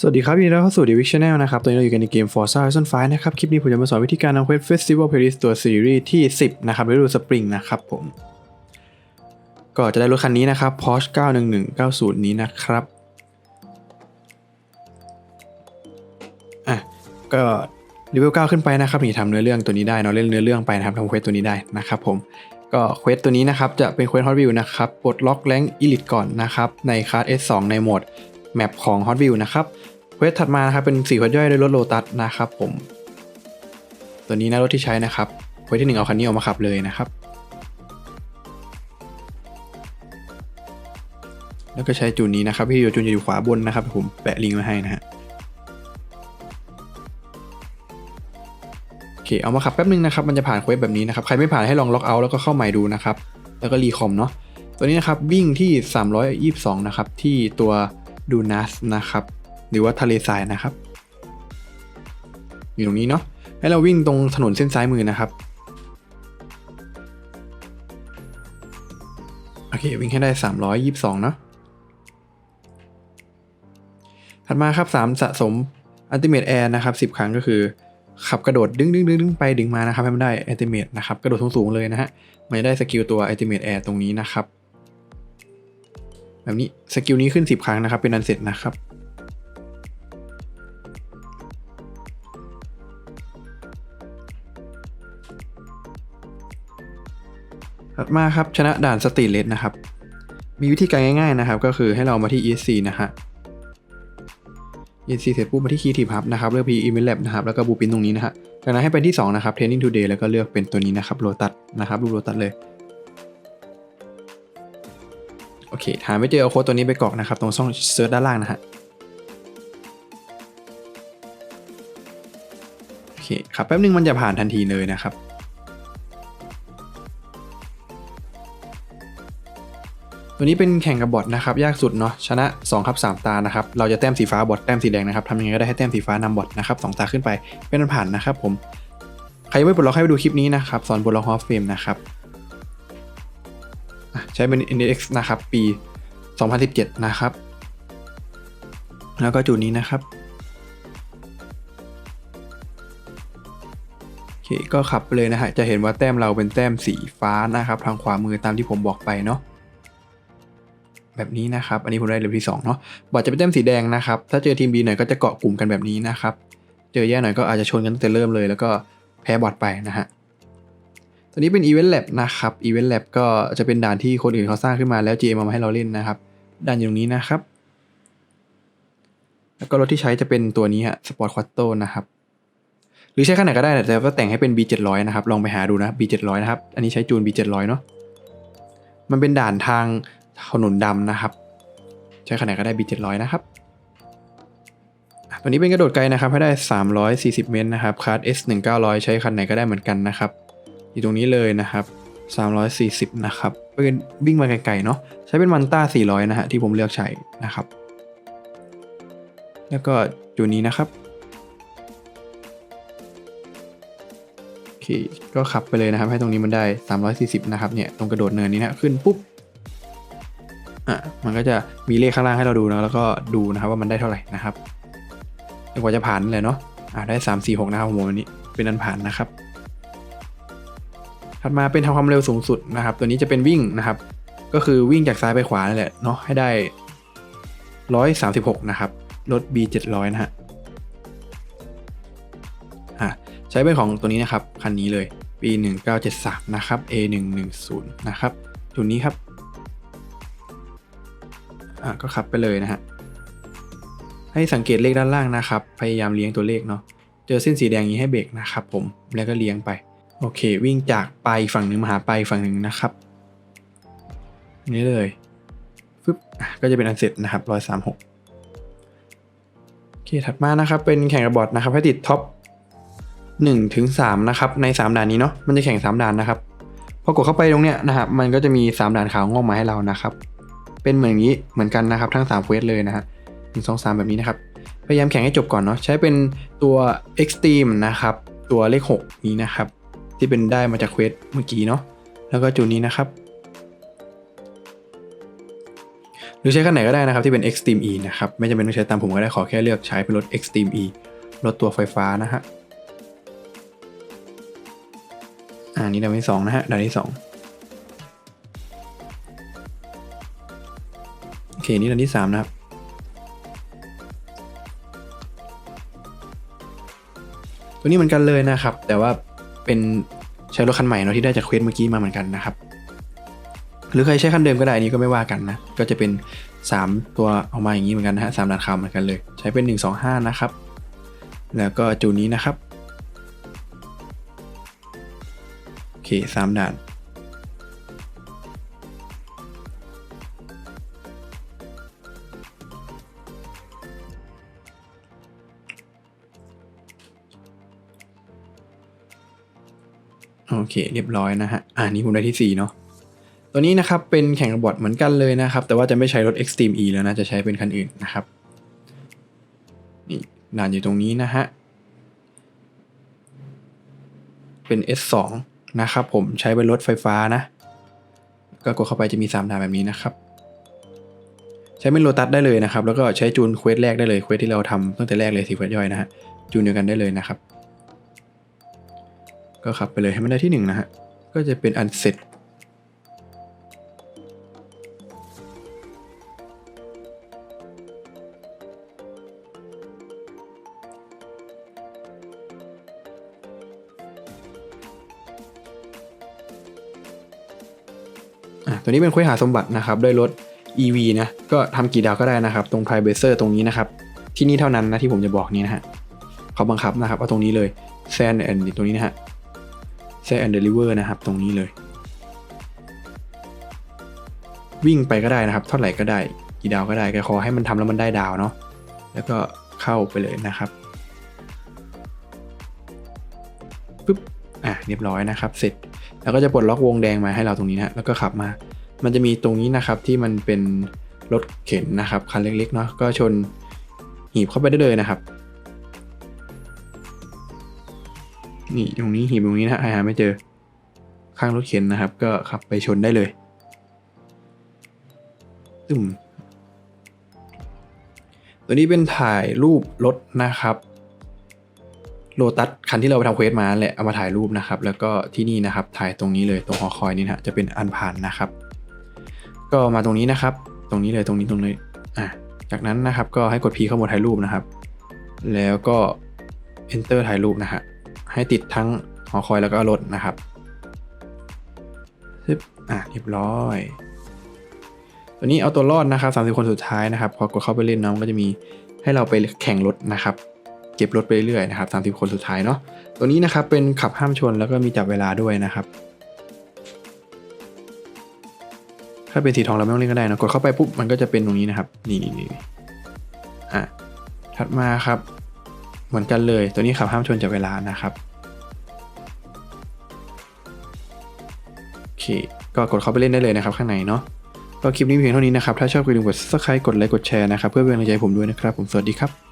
สวัสดีครับยินดีต้อนรับเข้าสู่ The Vic Channel นะครับ ตอนนี้เราอยู่กันในเกม Forza Horizon 5 นะครับ คลิปนี้ผมจะมาสอนวิธีการทำเควส Festival Paris ตัวซีรีส์ที่ 10 นะครับฤดูสปริงนะครับผม ก็จะได้รถคันนี้นะครับ Porsche 91190 นี้นะครับ อะ ก็เลเวล9ขึ้นไปนะครับนี่ทำเนื้อเรื่องตัวนี้ได้เนาะเล่นเนื้อเรื่องไปนะครับทำเควสตัวนี้ได้นะครับผมก็เควสตัวนี้นะครับจะเป็นเควส Hot Wheel นะครับปลดล็อกแรงอิลิทก่อนนะครับในคลาส S2 ในโหมด แมปของ Hot Wheel นะครับเควสถัดมานะครับเป็น4เควสย่อยด้วยรถโลตัสนะครับผม ตัวนี้นะรถที่ใช้นะครับเควสที่ 1 เอาคันนี้ออกมาขับเลยนะครับ แล้วก็ใช้จูนนี้นะครับพี่โยจูนจะอยู่ขวาบนนะครับ ผมแปะลิงก์ไว้ให้นะฮะโอเคเอามาขับแป๊บนึงนะครับมันจะผ่านเควสแบบนี้นะครับใครไม่ผ่านให้ลองล็อกเอาท์แล้วก็เข้าใหม่ดูนะครับแล้วก็รีคอมเนาะตัวนี้นะครับวิ่งที่ 322 นะครับ ที่ตัว ดูนัสนะครับ หรือว่าทะเลทรายนะครับ อยู่ตรงนี้เนาะให้เราวิ่งตรงถนนเส้นซ้ายมือนะครับโอเควิ่งให้ได้ 322 เนาะถัดมาครับ 3 สะสม Ultimate Air นะครับ 10 ครั้งก็คือขับกระโดดดึงดึงดึงดึงไปดึงมานะครับให้มันได้ Ultimate นะครับ กระโดดสูงๆเลยนะฮะมันจะได้สกิลตัว Ultimate Air ตรงนี้นะครับ แบบนี้สกิลนี้ขึ้น 10 ครั้งนะครับ เป็นอันเสร็จนะครับ ถัดมาครับชนะด่านสตีเลสนะครับ มีวิธีการง่ายๆนะครับ ก็คือให้เรามาที่ ESC นะฮะ ESC เสร็จปุ๊บมาที่ Creative Hub นะครับเลือก P Event Lab นะครับแล้วก็บูปินตรงนี้นะฮะจากนั้นให้ไปที่ 2 นะครับ Training Today แล้วก็เลือกเป็นตัวนี้นะครับโ o ตัสนะครับรูปโ o ตัสเลย เค หาไม่เจอเอาโค้ดตัวนี้ไปกรอกนะครับ ตรงช่องเซิร์ชด้านล่างนะฮะโอเคครับแป๊บนึงมันจะผ่านทันทีเลยนะครับตัวนี้เป็นแข่งกับบอทนะครับยากสุดเนาะชนะ2ครับ3ตานะครับเราจะแต้มสีฟ้าบอทแต้มสีแดงนะครับทำยังไงก็ได้ให้แต้มสีฟ้านำบอทนะครับสองตาขึ้นไปเป็นอันผ่านนะครับผมใครยังไม่ปลดล็อกให้ไปดูคลิปนี้นะครับสอนปลดล็อกฮอฟเฟมนะครับ ช้เป็น NX นะครับ ปี 2017 นะครับ แล้วก็จุดนี้นะครับโอเคก็ขับไปเลยนะฮะ จะเห็นว่าแต้มเราเป็นแต้มสีฟ้านะครับ ทางขวามือตามที่ผมบอกไปเนาะแบบนี้นะครับ อันนี้ผมได้เลเวลที่2เนาะบอทจะเป็นแต้มสีแดงนะครับ ถ้าเจอทีม B หน่อยก็จะเกาะกลุ่มกันแบบนี้นะครับ เจอแย่หน่อยก็อาจจะชนกันตั้งแต่เริ่มเลย แล้วก็แพ้บอทไปนะฮะ ตัวนี้เป็น Event Lab นะครับ Event Lab ก็จะเป็นด่านที่คนอื่นเขาสร้างขึ้นมาแล้ว GM เอามาให้เราเล่นนะครับ ด่านอยู่ตรงนี้นะครับ แล้วก็รถที่ใช้จะเป็นตัวนี้ฮะ Sport Quattro นะครับ หรือใช้ขนาดก็ได้แต่ว่าแต่งให้เป็น B700 นะครับ ลองไปหาดูนะ B700 นะครับ อันนี้ใช้จูน B700 เนาะ มันเป็นด่านทางถนนดำนะครับ ใช้ขนาดก็ได้ B700 นะครับตัวนี้เป็นกระโดดไกลนะครับให้ได้ 340 เมตรนะครับคาร์ด S 1 900 ใช้คันไหนก็ได้เหมือนกันนะครับ อยู่ตรงนี้เลยนะครับ 340 นะครับเป็นวิ่งมาไกลๆเนาะใช้เป็นมันต้า 400 นะฮะที่ผมเลือกใช้นะครับ แล้วก็จุดนี้นะครับโอเคก็ขับไปเลยนะครับ ให้ตรงนี้มันได้ 340 นะครับเนี่ยตรงกระโดดเนินนี้นะขึ้นปุ๊บอะมันก็จะมีเลขข้างล่างให้เราดูนะแล้วก็ดูนะครับว่ามันได้เท่าไหร่นะครับกว่าจะผ่านเลยเนาะอะได้ 3 4 6 นะครับผมวันนี้เป็นอันผ่านนะครับ ถัดมาเป็นทำความเร็วสูงสุดนะครับ ตัวนี้จะเป็นวิ่งนะครับ ก็คือวิ่งจากซ้ายไปขวานั่นแหละเนาะให้ได้ 136 นะครับรถ B 700นะฮะอะใช้เป็นของตัวนี้นะครับ คันนี้เลยปี1973นะครับ A 110นะครับตัวนี้ครับอะก็ขับไปเลยนะฮะให้สังเกตเลขด้านล่างนะครับ พยายามเลี้ยงตัวเลขเนาะเจอเส้นสีแดงนี้ให้เบรกนะครับผมแล้วก็เลี้ยงไป โอเค วิ่งจากไปฝั่งหนึ่งมาหาไปฝั่งหนึ่งนะครับ นี่เลยฟึบก็จะเป็นอันเสร็จนะครับ136โอเคถัดมานะครับ เป็นแข่งกับบอทนะครับ ให้ติดท็อป1ถึง3นะครับ ใน3ด่านนี้เนาะมันจะแข่ง3ด่านนะครับพอกดเข้าไปตรงเนี้ยนะครับมันก็จะมี3ด่านขาวงอกมาให้เรานะครับ เป็นเหมือนนี้เหมือนกันนะครับทั้ง3เควสเลยนะฮะหนึ่งสองสามแบบนี้นะครับพยายามแข่งให้จบก่อนเนาะใช้เป็นตัว Extreme นะครับ ตัวเลข 6 นี้นะครับ ที่เป็นได้มาจากเควสเมื่อกี้เนาะแล้วก็จุดนี้นะครับ หรือใช้คันไหนก็ได้นะครับที่เป็น Extreme E นะครับไม่จำเป็นต้องใช้ตามผมก็ได้ขอแค่เลือกใช้เป็นรถ Extreme E รถตัวไฟฟ้านะฮะอ่านี่ด่านที่สองนะฮะด่านที่สองโอเคนี่ด่านที่สามนะครับตัวนี้เหมือนกันเลยนะครับ แต่ว่า เป็นใช้รถคันใหม่เนาะที่ได้จากเควสเมื่อกี้มาเหมือนกันนะครับ หรือใครใช้คันเดิมก็ได้อันนี้ก็ไม่ว่ากันนะ ก็จะเป็น 3 ตัวออกมาอย่างนี้เหมือนกันนะฮะสามด่านคำเหมือนกันเลย ใช้เป็น 1 2 5 นะครับ แล้วก็จูนนี้นะครับ โอเคสามด่าน โอเค เรียบร้อยนะฮะ อ่านี่ผมได้ที่ 4 เนาะตัวนี้นะครับเป็นแข่งกับบอทเหมือนกันเลยนะครับ แต่ว่าจะไม่ใช้รถ Extreme E แล้วนะ จะใช้เป็นคันอื่นนะครับ นี่ด่านอยู่ตรงนี้นะฮะ เป็น S2 นะครับผมใช้เป็นรถไฟฟ้านะ ก็กดเข้าไปจะมี 3 ด่านแบบนี้นะครับ ใช้เป็นโลตัสได้เลยนะครับ แล้วก็ใช้จูนเควสแรกได้เลยเควสที่เราทำตั้งแต่แรกเลยสีเควสย่อยนะฮะจูนเดียวกันได้เลยนะครับ ก็ขับไปเลยให้มันได้ที่หนึ่งนะฮะ ก็จะเป็นอันเสร็จอะตัวนี้เป็นคุยหาสมบัตินะครับด้วยรถ EV นะ ก็ทำกี่ดาวก็ได้นะครับ ตรง p r i v a c e r ตรงนี้นะครับ ที่นี่เท่านั้นนะที่ผมจะบอกนี้นะฮะเขาบังคับนะครับเอาตรงนี้เลย Sand and ตรงนี้นะฮะ Sand and Deliver นะครับตรงนี้เลย วิ่งไปก็ได้นะครับ เท่าไหร่ก็ได้กี่ดาวก็ได้ก็ขอให้มันทำแล้วมันได้ดาวเนาะแล้วก็เข้าไปเลยนะครับปึ๊บอะเรียบร้อยนะครับ เสร็จแล้วก็จะปลดล็อกวงแดงมาให้เราตรงนี้นะแล้วก็ขับมา มันจะมีตรงนี้นะครับที่มันเป็นรถเข็นนะครับคันเล็กๆเนาะก็ชนหีบเข้าไปได้เลยนะครับ นี่ตรงนี้หีบตรงนี้นะฮะหาไม่เจอ ข้างรถเข็นนะครับ ก็ขับไปชนได้เลยตึมตัวนี้เป็นถ่ายรูปรถนะครับโลตัสคันที่เราไปทำเควสมาแหละเอามาถ่ายรูปนะครับ แล้วก็ที่นี่นะครับ ถ่ายตรงนี้เลยตรงหอคอยนี่นะฮะจะเป็นอันผ่านนะครับ ก็มาตรงนี้นะครับ ตรงนี้เลยตรงนี้ตรงนี้อะจากนั้นนะครับก็ให้กด P เข้าโหมดถ่ายรูปนะครับ แล้วก็ Enter ถ่ายรูปนะฮะ ให้ติดทั้งหอคอยแล้วก็รถนะครับซึบอะเรียบร้อย ตัวนี้เอาตัวรอดนะครับ 30 คนสุดท้ายนะครับ พอกดเข้าไปเล่นน้องก็จะมีให้เราไปแข่งรถนะครับ เก็บรถไปเรื่อยๆนะครับ30 คนสุดท้ายเนาะ ตัวนี้นะครับเป็นขับห้ามชนแล้วก็มีจับเวลาด้วยนะครับถ้าเป็นสีทองเราไม่ต้องเล่นก็ได้นะกดเข้าไปปุ๊บมันก็จะเป็นตรงนี้นะครับ นี่นี่นี่อะถัดมาครับ เหมือนกันเลยตัวนี้ขับห้ามชนจับเวลานะครับ ก็กดเข้าไปเล่นได้เลยนะครับข้างในเนาะก็คลิปนี้เพียงเท่านี้นะครับ ถ้าชอบก็อย่าลืมกด subscribe กดไลค์กดแชร์นะครับ เพื่อเป็นกำลังใจผมด้วยนะครับ ผมสวัสดีครับ